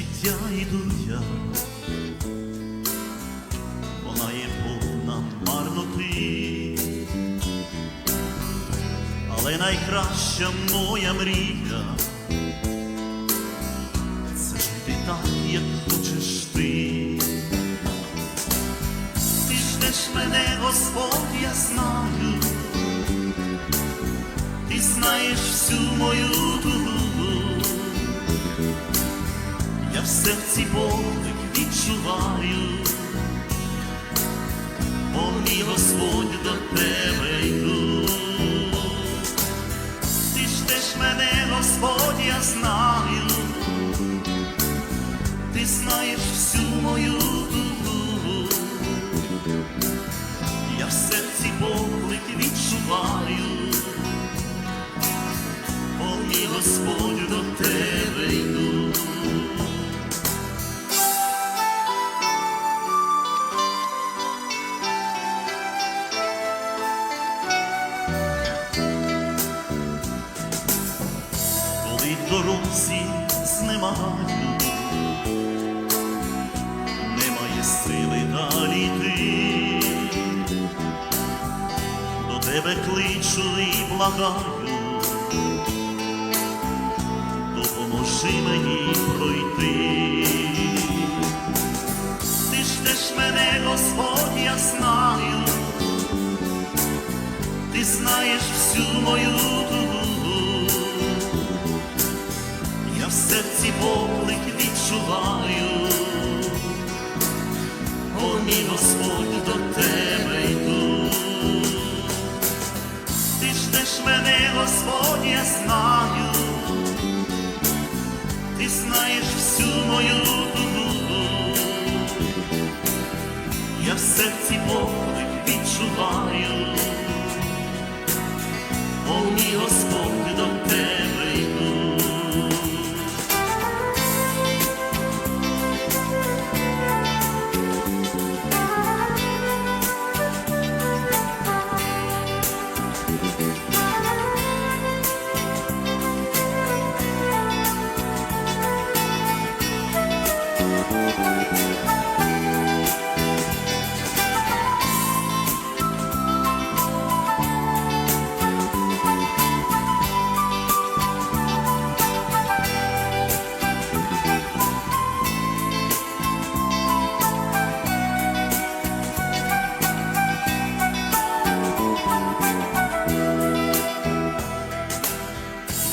життя йду я, вона є повна марноти, але найкраща моя мрія це жити так, як хочеш ти. Ти ждеш мене, Господь, я знаю, ти знаєш всю мою тугу. Серці поклик відчуваю, О, мій Господь до тебе йду. Ти ждеш мене, Господь, я знаю, ти знаєш всю мою тугу. Я в серці поклик відчуваю, О, мій Господь до тебе немає сили далі йти, до тебе кличу і благаю, допоможи мені пройти. Ти ждеш мене, Господь, я знаю, ти знаєш всю мою тугу. О мій Господь до тебе йду. Ти ждеш мене, Господь, знаю, ти знаєш всю мою тугу. Я в серці поклик відчуваю, о мій Господь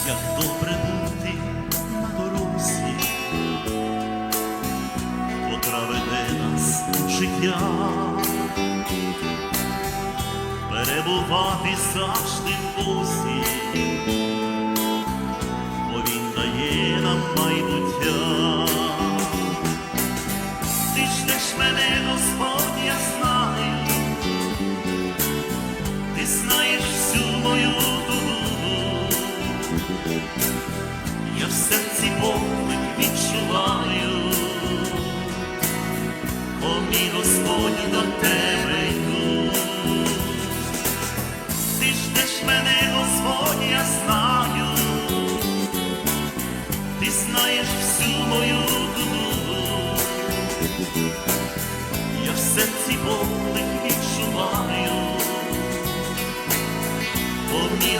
як добре бути на дорозі, котра веде нас життя, перебувати завжди в Бозі, повних відчуваю, о мій Господь до тебе йду, ти ждеш мене, Господь, я знаю, ти знаєш всю мою дуду, я в серці повних відчуваю, о мій